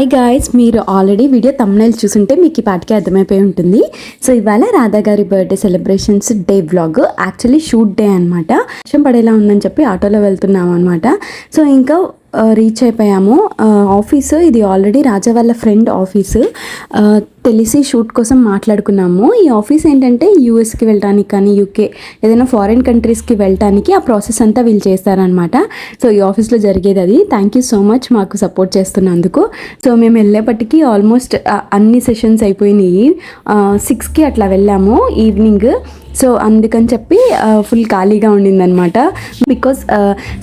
Hi guys మీరు already video thumbnail చూసుంటే మీకు ఈ పాటికి అర్థమైపోయి ఉంటుంది. సో ఇవాళ రాధా గారి birthday celebrations day vlog actually shoot day అనమాట వర్షం పడేలా ఉందని చెప్పి ఆటోలో వెళ్తున్నాం అనమాట సో ఇంకా రీచ్ అయిపోయాము. ఆఫీసు ఇది ఆల్రెడీ రాజా వాళ్ళ ఫ్రెండ్ ఆఫీసు తెలిసి షూట్ కోసం మాట్లాడుకున్నాము. ఈ ఆఫీస్ ఏంటంటే యూఎస్కి వెళ్ళడానికి కానీ యూకే ఏదైనా ఫారిన్ కంట్రీస్కి వెళ్ళడానికి ఆ ప్రాసెస్ అంతా వీళ్ళు చేస్తారనమాట సో ఈ ఆఫీస్లో జరిగేది అది. థ్యాంక్ యూ సో మచ్ మాకు సపోర్ట్ చేస్తున్నందుకు. సో మేము వెళ్ళేపటికి ఆల్మోస్ట్ అన్ని సెషన్స్ అయిపోయినాయి. సిక్స్కి అట్లా వెళ్ళాము. ఈవినింగ్ సో అందుకని చెప్పి ఫుల్ ఖాళీగా ఉండిందనమాట బికాస్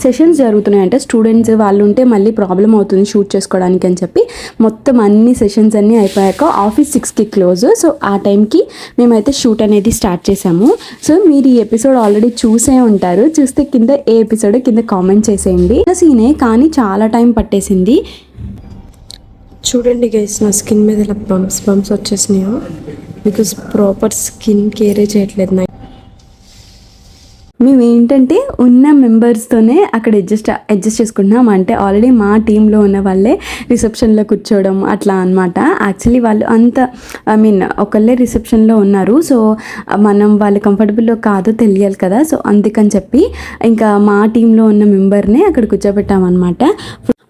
సెషన్స్ జరుగుతున్నాయి అంటే స్టూడెంట్స్ వాళ్ళు ఉంటే మళ్ళీ ప్రాబ్లం అవుతుంది షూట్ చేసుకోవడానికి అని చెప్పి. మొత్తం అన్ని సెషన్స్ అన్నీ అయిపోయాక ఆఫీస్ సిక్స్కి క్లోజ్ సో ఆ టైంకి మేమైతే షూట్ అనేది స్టార్ట్ చేసాము సో మీరు ఈ ఎపిసోడ్ ఆల్రెడీ చూసే ఉంటారు. చూస్తే కింద ఏ ఎపిసోడ్ కింద కామెంట్ చేసేయండి. సీనే కానీ చాలా టైం పట్టేసింది. చూడండి గైస్ నా స్కిన్ మీద ఇలా బంప్స్ బంప్స్ వచ్చేసినాయో. బికాస్ ప్రాపర్ స్కిన్ కేరే చేయట్లేదు నాకు. మేము ఏంటంటే ఉన్న మెంబర్స్తోనే అక్కడ అడ్జస్ట్ అడ్జస్ట్ చేసుకుంటున్నాం. అంటే ఆల్రెడీ మా టీంలో ఉన్న వాళ్ళే రిసెప్షన్లో కూర్చోవడం అట్లా అనమాట యాక్చువల్లీ వాళ్ళు అంత ఐ మీన్ ఒకళ్ళే రిసెప్షన్లో ఉన్నారు. సో మనం వాళ్ళు కంఫర్టబుల్లో కాదో తెలియాలి కదా. సో అందుకని చెప్పి ఇంకా మా టీంలో ఉన్న మెంబర్నే అక్కడ కూర్చోబెట్టామన్నమాట.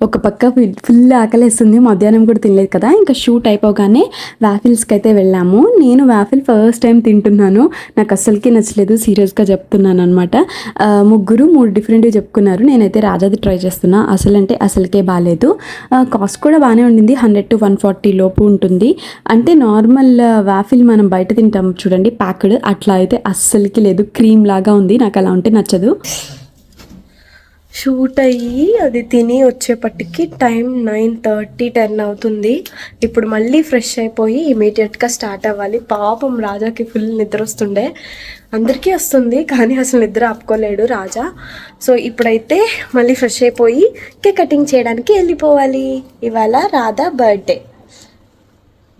ఒక పక్క ఫుల్ ఆకలేస్తుంది మధ్యాహ్నం కూడా తినలేదు కదా. ఇంకా షూట్ అయిపోగానే వ్యాఫిల్స్కి అయితే వెళ్ళాము. నేను వ్యాఫిల్ ఫస్ట్ టైం తింటున్నాను. నాకు అస్సలకి నచ్చలేదు సీరియస్గా చెప్తున్నాను అనమాట ముగ్గురు మూడు డిఫరెంట్గా చెప్పుకున్నారు. నేనైతే రాజాది ట్రై చేస్తున్నా. అసలు అంటే అసలుకే బాగాలేదు. కాస్ట్ కూడా బాగానే ఉండింది. హండ్రెడ్ టు వన్ ఫార్టీ లోపు ఉంటుంది. అంటే నార్మల్ వ్యాఫిల్ మనం బయట తింటాం చూడండి ప్యాక్డ్. అట్లా అయితే అస్సలకి లేదు. క్రీమ్ లాగా ఉంది. నాకు అలా ఉంటే నచ్చదు. షూట్ అయ్యి అది తిని వచ్చేపటికి టైం నైన్ థర్టీ టెన్ అవుతుంది. ఇప్పుడు మళ్ళీ ఫ్రెష్ అయిపోయి ఇమీడియట్గా స్టార్ట్ అవ్వాలి. పాపం రాజాకి ఫుల్ నిద్ర వస్తుండే. అందరికీ వస్తుంది కానీ అసలు నిద్ర ఆపుకోలేడు రాజా. సో ఇప్పుడైతే మళ్ళీ ఫ్రెష్ అయిపోయి కేక్ కటింగ్ చేయడానికి వెళ్ళిపోవాలి. ఇవాళ రాధా బర్త్డే.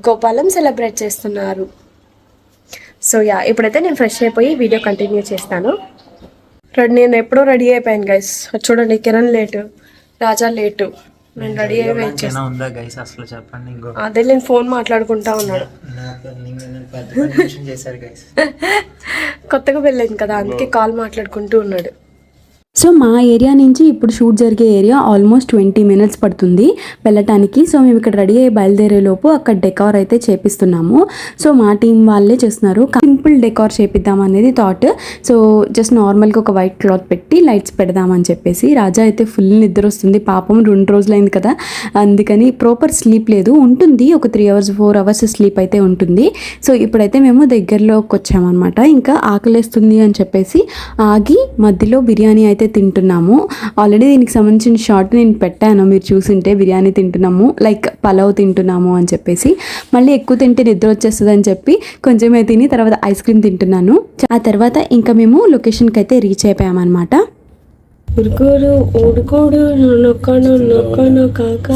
గోపాలం సెలబ్రేట్ చేస్తున్నారు. సో యా ఇప్పుడైతే నేను ఫ్రెష్ అయిపోయి వీడియో కంటిన్యూ చేస్తాను. రెడీ నేను ఎప్పుడో రెడీ అయిపోయాను గైస్ చూడండి కిరణ్ లేటు రాజా లేటు. నేను రెడీ అయి వెయిట్ చేస్తాను ఏమైనా ఉందా గైస్ అసలు చెప్పండి అదే నేను ఫోన్ మాట్లాడుకుంటా ఉన్నాడు చేశారు గైస్ కొత్తగా వెళ్ళాను కదా అందుకే కాల్ మాట్లాడుకుంటూ ఉన్నాడు. సో మా ఏరియా నుంచి ఇప్పుడు షూట్ జరిగే ఏరియా ఆల్మోస్ట్ ట్వంటీ మినిట్స్ పడుతుంది వెళ్ళటానికి. సో మేము ఇక్కడ రెడీ అయ్యి బయలుదేరే లోపు అక్కడ డెకార్ అయితే చేపిస్తున్నాము. సో మా టీం వాళ్ళే చేస్తున్నారు. సింపుల్ డెకార్ చేపిద్దాం అనేది థాట్ సో జస్ట్ నార్మల్గా ఒక వైట్ క్లాత్ పెట్టి లైట్స్ పెడదామని చెప్పేసి రాజా అయితే ఫుల్ నిద్ర వస్తుంది. పాపం రెండు రోజులైంది కదా. అందుకని ప్రాపర్ స్లీప్ లేదు. ఉంటుంది. ఒక three hours four hours sleep అయితే ఉంటుంది. సో ఇప్పుడైతే మేము దగ్గరలోకి వచ్చామన్నమాట ఇంకా ఆకలేస్తుంది అని చెప్పేసి ఆగి మధ్యలో బిర్యానీ అయితే తింటున్నాము. ఆల్రెడీ దీనికి సంబంధించిన షార్ట్ నేను పెట్టాను. మీరు చూసింటే బిర్యానీ తింటున్నాము. లైక్ పలావ్ తింటున్నాము అని చెప్పేసి. మళ్ళీ ఎక్కువ తింటే నిద్ర వచ్చేస్తుంది అని చెప్పి కొంచెమే తిని తర్వాత ఐస్ క్రీమ్ తింటున్నాను. ఆ తర్వాత ఇంకా మేము లొకేషన్కి అయితే రీచ్ అయిపోయామన్నమాట. ఉరుకుడు ఊడుకోడు నొక్కను నొక్కను కాక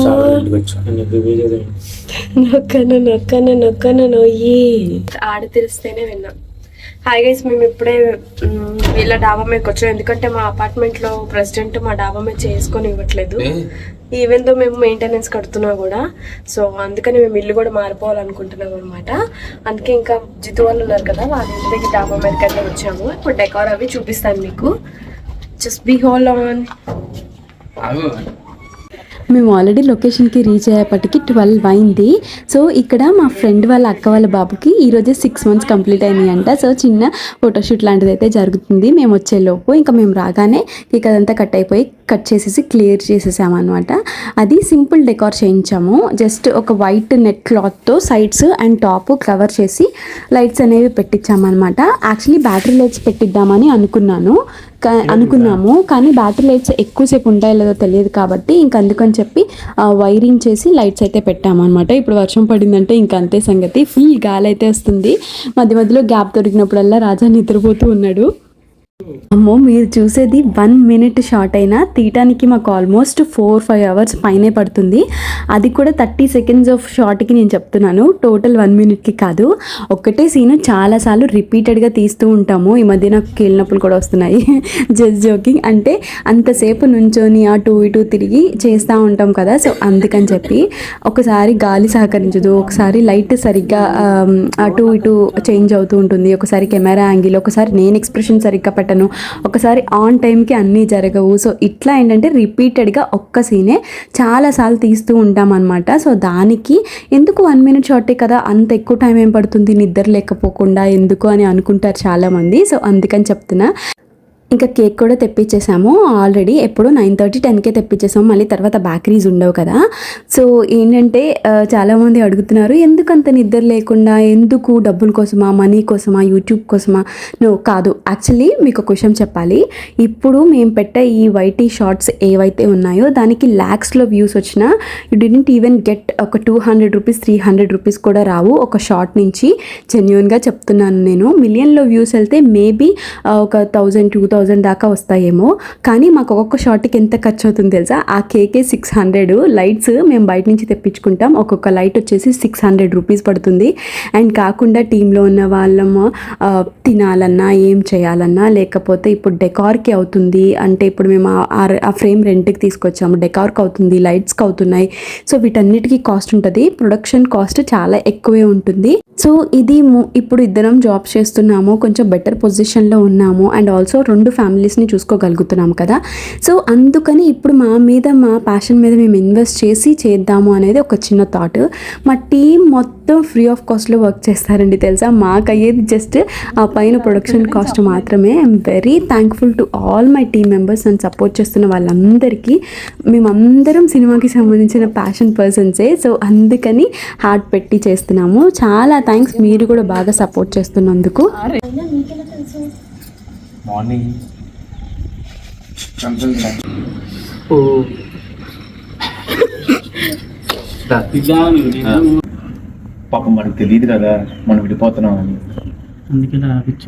నొక్కను నొక్కను నొక్కను నొయ్యి. ఆడ తెలిస్తేనే విన్నా. హాయ్ గైస్ మేము ఇప్పుడే వీళ్ళ డాబా మీదకి వచ్చాం. ఎందుకంటే మా అపార్ట్మెంట్లో ప్రెసిడెంట్ మా డాబా మీద చేసుకొని ఇవ్వట్లేదు. ఈవెన్తో మేము మెయింటెనెన్స్ కడుతున్నా కూడా. సో అందుకని మేము ఇల్లు కూడా మారిపోవాలనుకుంటున్నాం అనమాట అందుకే ఇంకా జితు వాళ్ళు ఉన్నారు కదా వాళ్ళ ఇంటి దగ్గర డాబా మీదకి అయితే వచ్చాము. ఇప్పుడు డెకార్ అవి చూపిస్తాను మీకు. జస్ట్ బీ హోల్ ఆన్ మేము ఆల్రెడీ లొకేషన్కి రీచ్ అయ్యేపటికి ట్వెల్వ్ అయింది. సో ఇక్కడ మా ఫ్రెండ్ వాళ్ళ అక్క వాళ్ళ బాబుకి ఈరోజే సిక్స్ మంత్స్ కంప్లీట్ అయినాయి అంట సో చిన్న ఫోటోషూట్ లాంటిది అయితే జరుగుతుంది. మేము వచ్చేలోపు ఇంకా మేము రాగానే కేక్ అదంతా కట్ అయిపోయి కట్ చేసేసి క్లియర్ చేసేసామన్నమాట. అది సింపుల్ డెకార్ చేయించాము. జస్ట్ ఒక వైట్ నెట్ క్లాత్తో సైడ్స్ అండ్ టాప్ కవర్ చేసి లైట్స్ అనేవి పెట్టించామన్నమాట. యాక్చువల్లీ బ్యాటరీ లైట్స్ పెట్టిద్దామని అనుకున్నాను. అనుకున్నాము. కానీ బ్యాటరీ లైట్స్ ఎక్కువసేపు ఉంటాయో లేదో తెలియదు కాబట్టి ఇంక అందుకని చెప్పి వైరింగ్ చేసి లైట్స్ అయితే పెట్టాము అనమాట ఇప్పుడు వర్షం పడిందంటే ఇంక అంతే సంగతి. ఫుల్ గాలి అయితే వస్తుంది. మధ్య మధ్యలో గ్యాప్ దొరికినప్పుడల్లా రాజా నిద్రపోతూ ఉన్నాడు. అమ్మో మీరు చూసేది వన్ మినిట్ షార్ట్ అయినా. తీయటానికి మాకు ఆల్మోస్ట్ ఫోర్ ఫైవ్ అవర్స్ పైనే పడుతుంది. అది కూడా థర్టీ సెకండ్స్ ఆఫ్ షార్ట్కి నేను చెప్తున్నాను. టోటల్ వన్ మినిట్కి కాదు. ఒక్కటే సీను చాలాసార్లు రిపీటెడ్గా తీస్తూ ఉంటాము. ఈ మధ్య నాకు కీళ్ళనొప్పులు కూడా వస్తున్నాయి. జస్ట్ జోకింగ్ అంటే అంతసేపు నుంచొని అటు ఇటు తిరిగి చేస్తూ ఉంటాం కదా. సో అందుకని చెప్పి ఒకసారి గాలి సహకరించదు. ఒకసారి లైట్ సరిగ్గా um, అటు ఇటు చేంజ్ అవుతూ ఉంటుంది. ఒకసారి కెమెరా యాంగిల్ ఒకసారి నేను ఎక్స్ప్రెషన్ సరిగ్గా పెట్టను ఒకసారి ఆన్ టైంకి అన్నీ జరగవు. సో ఇట్లా ఏంటంటే రిపీటెడ్గా ఒక్క సీనే చాలాసార్లు తీస్తూ ఉంటాం సో దానికి ఎందుకు వన్ మినిట్ షార్టే కదా? అంత ఎక్కువ టైం ఏం పడుతుంది నిద్ర లేకపోకుండా? ఎందుకు అని అనుకుంటారు చాలామంది. సో అందుకని చెప్తున్నా. ఇంకా కేక్ కూడా తెప్పించేసాము. ఆల్రెడీ ఎప్పుడు నైన్ థర్టీ టెన్కే తెప్పించేసాము. మళ్ళీ తర్వాత బేకరీస్ ఉండవు కదా. సో ఏంటంటే చాలామంది అడుగుతున్నారు ఎందుకు అంత నిద్ర లేకుండా ఎందుకు డబ్బుల కోసమా మనీ కోసమా యూట్యూబ్ కోసమా? నో కాదు. యాక్చువల్లీ మీకు ఒక విషయం చెప్పాలి. ఇప్పుడు మేము పెట్టే ఈ వైటీ షార్ట్స్ ఏవైతే ఉన్నాయో దానికి ల్యాక్స్లో వ్యూస్ వచ్చినా యూ డిడెంట్ ఈవెన్ గెట్ ఒక two hundred rupees three hundred rupees కూడా రావు ఒక షార్ట్ నుంచి. జెన్యున్గా చెప్తున్నాను నేను. మిలియన్లో వ్యూస్ వెళ్తే మేబీ ఒక థౌజండ్ టూ థౌజండ్ దాకా వస్తాయేమో. కానీ మాకు ఒక్కొక్క షార్ట్కి ఎంత ఖర్చు అవుతుంది తెలుసా? ఆ కేకే సిక్స్ హండ్రెడ్ లైట్స్ మేము బయట నుంచి తెప్పించుకుంటాం. ఒక్కొక్క లైట్ వచ్చేసి సిక్స్ హండ్రెడ్ రూపీస్ పడుతుంది. అండ్ కాకుండా టీంలో ఉన్న వాళ్ళము తినాలన్నా ఏం చేయాలన్నా లేకపోతే ఇప్పుడు డెకార్కి అవుతుంది. అంటే ఇప్పుడు మేము ఆ- ఆ ఫ్రేమ్ రెంట్కి తీసుకొచ్చాము. డెకార్కి అవుతుంది లైట్స్కి అవుతున్నాయి. సో వీటన్నిటికీ కాస్ట్ ఉంటుంది. ప్రొడక్షన్ కాస్ట్ చాలా ఎక్కువే ఉంటుంది. సో ఇది ఇప్పుడు ఇద్దరం జాబ్ చేస్తున్నాము. కొంచెం బెటర్ పొజిషన్లో ఉన్నాము. అండ్ ఆల్సో రెండు ఫ్యామిలీస్ని చూసుకోగలుగుతున్నాం కదా. సో అందుకని ఇప్పుడు మా మీద మా ప్యాషన్ మీద మేము ఇన్వెస్ట్ చేసి చేద్దాము అనేది ఒక చిన్న థాట్ మా టీం మొత్తం ఫ్రీ ఆఫ్ కాస్ట్లో వర్క్ చేస్తారండి తెలుసా? మాకు అయ్యేది జస్ట్ ఆ పైన ప్రొడక్షన్ కాస్ట్ మాత్రమే. I'm very thankful to all my team members నన్ను సపోర్ట్ చేస్తున్న వాళ్ళందరికీ. మేమందరం సినిమాకి సంబంధించిన ప్యాషన్ పర్సన్సే సో అందుకని హార్ట్ పెట్టి చేస్తున్నాము. చాలా థ్యాంక్స్ మీరు కూడా బాగా సపోర్ట్ చేస్తున్నందుకు. మార్నింగ్ ఓ పాపం మనకు తెలియదు కదా మనం విడిపోతున్నాం అని.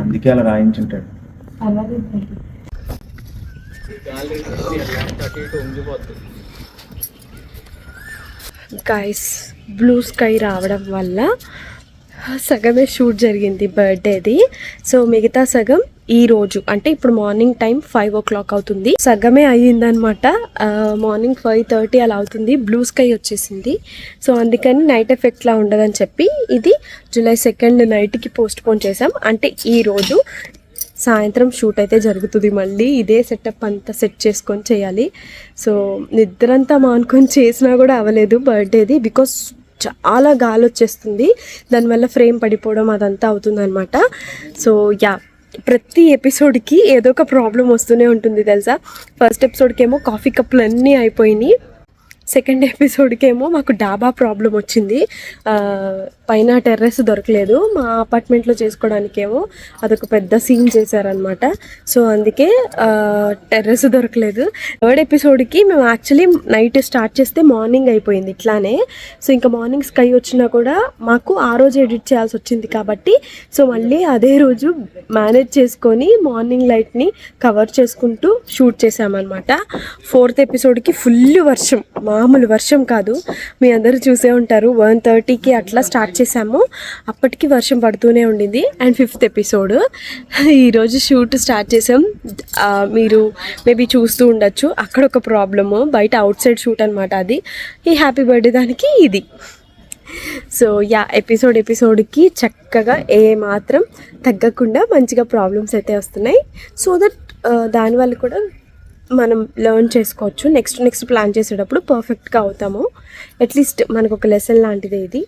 అందుకే అలా రాయించుంటాడు. గైస్ బ్లూ స్కై రావడం వల్ల సగమే షూట్ జరిగింది బర్త్డేది సో మిగతా సగం ఈ రోజు అంటే ఇప్పుడు morning time five o'clock అవుతుంది. సగమే అయ్యిందనమాట మార్నింగ్ ఫైవ్ థర్టీ అలా అవుతుంది. బ్లూ స్కై వచ్చేసింది. సో అందుకని నైట్ ఎఫెక్ట్లా ఉండదని చెప్పి ఇది జూలై సెకండ్ నైట్కి పోస్ట్ పోన్ చేసాం అంటే ఈ రోజు సాయంత్రం షూట్ అయితే జరుగుతుంది. మళ్ళీ ఇదే సెటప్ అంతా సెట్ చేసుకొని చేయాలి. సో నిద్రంతా మానుకొని చేసినా కూడా అవ్వలేదు బర్త్డేది. బికాస్ చాలా గాలి వచ్చేస్తుంది. దానివల్ల ఫ్రేమ్ పడిపోవడం అదంతా అవుతుందన్నమాట. So yeah. ప్రతి ఎపిసోడ్కి ఏదో ఒక ప్రాబ్లం వస్తూనే ఉంటుంది తెలుసా? ఫస్ట్ ఎపిసోడ్కి ఏమో కాఫీ కప్పులు అన్నీ అయిపోయినాయి. సెకండ్ ఎపిసోడ్కేమో మాకు డాబా ప్రాబ్లం వచ్చింది. పైన టెర్రస్ దొరకలేదు. మా అపార్ట్మెంట్లో చేసుకోవడానికేమో అదొక పెద్ద సీన్ చేశారనమాట సో అందుకే టెర్రస్ దొరకలేదు. థర్డ్ ఎపిసోడ్కి మేము యాక్చువల్లీ నైట్ స్టార్ట్ చేస్తే మార్నింగ్ అయిపోయింది ఇట్లానే. సో ఇంకా మార్నింగ్ స్కై వచ్చినా కూడా మాకు ఆ రోజు ఎడిట్ చేయాల్సి వచ్చింది కాబట్టి సో మళ్ళీ అదే రోజు మేనేజ్ చేసుకొని మార్నింగ్ లైట్ని కవర్ చేసుకుంటూ షూట్ చేసామన్నమాట ఫోర్త్ ఎపిసోడ్కి ఫుల్ వర్షం. మా మామూలు వర్షం కాదు. మీ అందరూ చూసే ఉంటారు. వన్ థర్టీకి అట్లా స్టార్ట్ చేసాము అప్పటికి వర్షం పడుతూనే ఉండింది. And fifth episode. ఈరోజు షూట్ స్టార్ట్ చేసాం. మీరు మేబీ చూస్తూ ఉండొచ్చు. అక్కడ ఒక ప్రాబ్లము. బయట అవుట్ సైడ్ షూట్ అనమాట అది. ఈ హ్యాపీ బర్త్డే దానికి ఇది. సో యా ఎపిసోడ్ ఎపిసోడ్కి చక్కగా ఏ మాత్రం తగ్గకుండా మంచిగా ప్రాబ్లమ్స్ అయితే వస్తున్నాయి. సో దట్ దానివల్ల కూడా మనం లెర్న్ చేసుకోవచ్చు. నెక్స్ట్ నెక్స్ట్ ప్లాన్ చేసేటప్పుడు పర్ఫెక్ట్గా అవుతాము. అట్లీస్ట్ మనకు ఒక లెసన్ లాంటిది ఇది.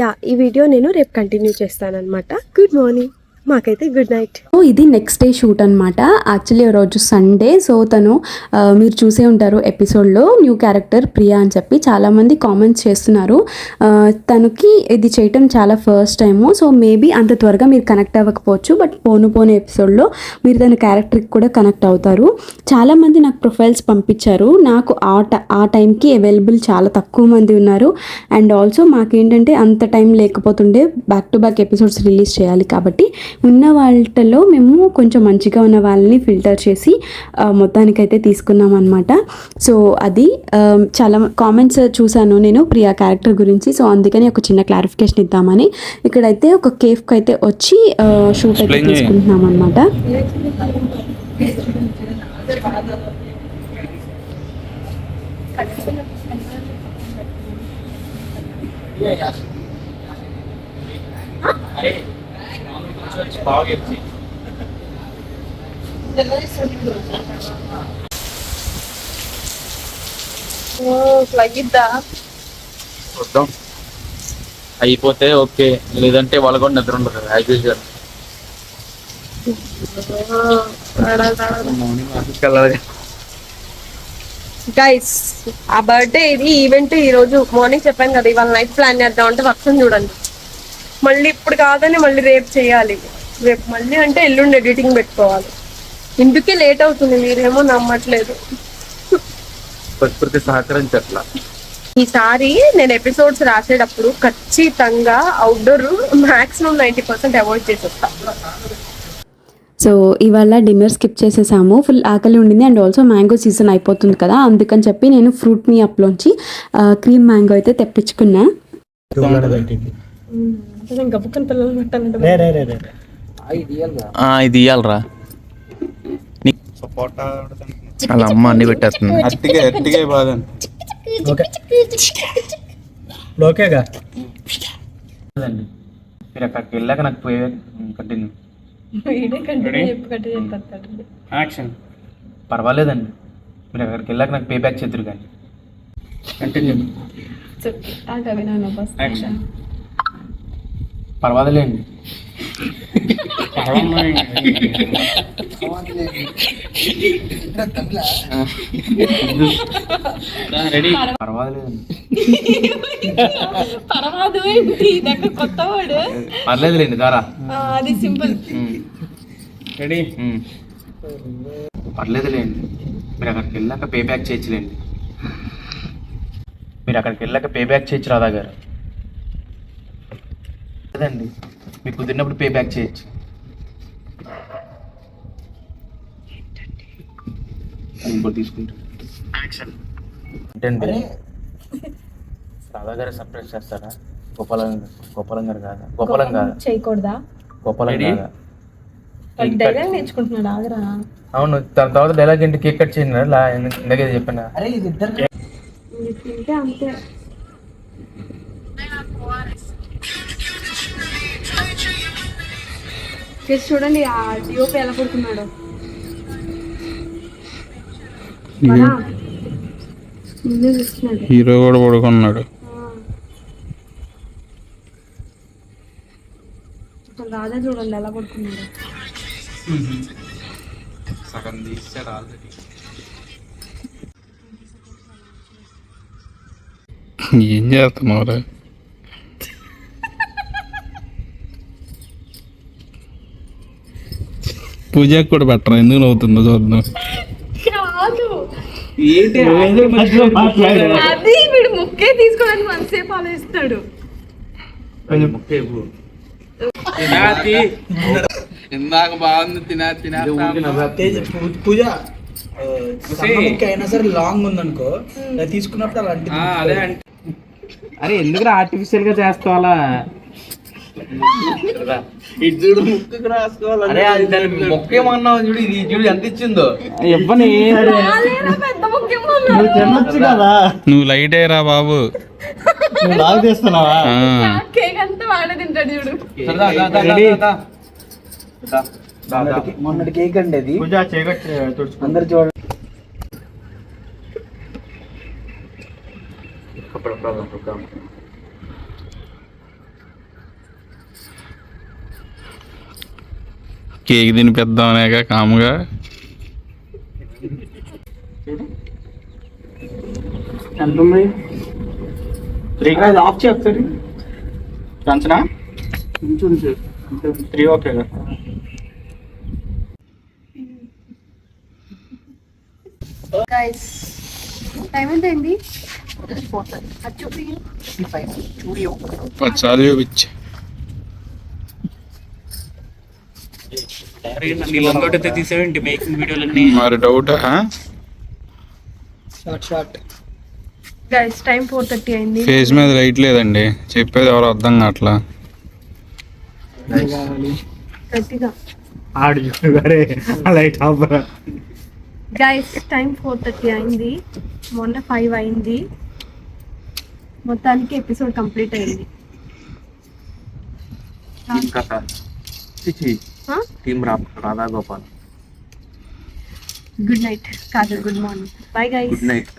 యా ఈ వీడియో నేను రేపు కంటిన్యూ చేస్తానన్నమాట. గుడ్ మార్నింగ్ మాకైతే గుడ్ నైట్. సో ఇది నెక్స్ట్ డే షూట్ అనమాట యాక్చువల్లీ రోజు సండే. సో తను మీరు చూసే ఉంటారు ఎపిసోడ్లో న్యూ క్యారెక్టర్ ప్రియా అని చెప్పి చాలామంది కామెంట్స్ చేస్తున్నారు. తనకి ఇది చేయటం చాలా ఫస్ట్ టైము. సో మేబీ అంత త్వరగా మీరు కనెక్ట్ అవ్వకపోవచ్చు బట్ పోను పోను ఎపిసోడ్లో మీరు తన క్యారెక్టర్కి కూడా కనెక్ట్ అవుతారు. చాలామంది నాకు ప్రొఫైల్స్ పంపించారు. నాకు ఆ ఆ టైంకి అవైలబుల్ చాలా తక్కువ మంది ఉన్నారు. అండ్ ఆల్సో మాకేంటంటే అంత time లేకపోతుండే back to back episodes release చేయాలి కాబట్టి ఉన్న వాళ్ళలో మేము కొంచెం మంచిగా ఉన్న వాళ్ళని ఫిల్టర్ చేసి మొత్తానికైతే తీసుకున్నాం అనమాట సో అది చాలా కామెంట్స్ చూశాను నేను ప్రియా క్యారెక్టర్ గురించి. సో అందుకని ఒక చిన్న క్లారిఫికేషన్ ఇద్దామని. ఇక్కడైతే ఒక కేఫ్కి అయితే వచ్చి షూట్ అయితే తీసుకుంటున్నాం అనమాట చూద్దాం అయిపోతే ఓకే. లేదంటే వాళ్ళు కూడా నిద్ర ఉండదు యాజ్ యూజువల్ గైస్ ఆ బర్త్డే ఇది ఈవెంట్ ఈ రోజు. మార్నింగ్ చెప్పాను కదా ఇవాళ నైట్ ప్లాన్ చేద్దాం అంటే వర్షం చూడండి. మళ్ళీ ఇప్పుడు కాదని మళ్ళీ రేపు చేయాలి. రేపు మళ్ళీ అంటే ఎల్లుండి ఎడిటింగ్ పెట్టుకోవాలి. ఇందుకే లేట్ అవుతుంది మీరేమో నమ్మట్లేదు. ప్రకృతి సహకరించట్లా? ఈసారి నేను ఎపిసోడ్స్ రాసేటప్పుడు ఖచ్చితంగా outdoor maximum ninety percent avoid చేసేస్తాను సో ఇవాళ డిన్నర్ స్కిప్ చేసేసాము. ఫుల్ ఆకలి ఉండింది అండ్ ఆల్సో మ్యాంగో సీజన్ అయిపోతుంది కదా అందుకని చెప్పి నేను ఫ్రూట్ మీ అప్లోంచి క్రీమ్ మ్యాంగో అయితే తెప్పించుకున్నా. ఇంకా బుక్కని పిల్లలు పెట్టాలంటే రే రే రే రే ఇది ఇయ్యాలరా. అలా అమ్మ అన్ని పెట్టేస్తుంది. అట్టిగా అట్టిగా ఓకేగా. మీరు అక్కడికి వెళ్ళాక నాకు పోయే కంటిన్యూ యాక్షన్ పర్వాలేదండి. మీరు అక్కడికి వెళ్ళాక నాకు పే బ్యాక్ చేద్దరు కానీ కంటిన్యూ యాక్షన్ పర్వాలేండి పర్వాదు ఏంటి దగ్గర కొత్త వాడు పర్లేదులేండి దారా. అది సింపుల్. రెడీ. పర్లేదులేండి. మీరు అక్కడికి వెళ్ళాక పే బ్యాక్ చేయొచ్చులేండి మీరు అక్కడికి వెళ్ళాక పే బ్యాక్ చేయొచ్చు రాధా గారు లేదండి మీకు కుదిరినప్పుడు పే బ్యాక్ చేయొచ్చు. ఇంకోటి ఏంటండి? రాధా గారు సర్ప్రైజ్ చేస్తారా? గోపాలం గోపాలం గారు కాదా? గోపాలం కాదా? చేయకూడదా? గోపాలం Ready? కాదా? డైలాగ్ నేర్చుకుంటున్నాడు ఆగరా. అవును దాని తర్వాత డైలాగ్ ఏంటి? కేక్ కట్ చేయండి లా ఇందాకే చెప్పాను తింటే అంతే. చేసి చూడండి ఆ డిఓపి ఎలా పడుతున్నాడు హీరో కూడా పడుకున్నాడు. రాధా చూడండి ఎలా పడుకున్నాడు. సగం తీసాడు ఆల్రెడీ ఏం చేస్తున్నావు పూజకి కూడా పెట్టరా? ఎందుకు నవ్వుతుందో చూద్దాం. అది వీడు ముక్కే తీసుకోవడానికి మనసేపు ఆలోచిస్తాడు. ఇందాక బాగుంది తినా తినా పూజ అయినా సరే లాంగ్ ఉందనుకో అది తీసుకున్నప్పుడు అలా అంటే అదే అరే ఎందుకు ఆర్టిఫిషియల్గా చేస్తావాలా అరే అది దాని మొక్కేమన్నావు చూడు ఇది చూడు ఎంత ఇచ్చిందో? ఇవ్వని. పెద్ద ముఖ్యం తినొచ్చు కదా. నువ్వు లైట్ అయ్యరా బాబు. నువ్వు లాగ్ చేస్తున్నావా? కేక్ అంతా వాడే తింటాడు చూడు. మొన్నటి కేక్ అండి అది. అందరు అప్పుడు అప్పుడు అప్పుడు అప్పుడు. కేక్ తినిపిద్దాం అనేక కాముగా ఎంత ఉంది త్రీ ఆఫ్ చేస్తారు పెంచనా త్రీ ఓకే గైస్ టైం ఎంత అయింది చూపించి. లంగోటైతే తీసేయండి మేకింగ్ వీడియోలన్నీ మరి doubt short short guys time four thirty అయింది. ఫేస్ మీద లైట్ లేదండి. చెప్పేది ఎవరు అర్థం కావట్లా. ఆడు light off guys time four thirty అయింది. మొన్న ఫైవ్ అయింది. మొత్తానికి ఎపిసోడ్ కంప్లీట్ అయింది. కథ టీం రా రాధా గోపాల్ గుడ్ నైట్ కాదు good morning bye guys good night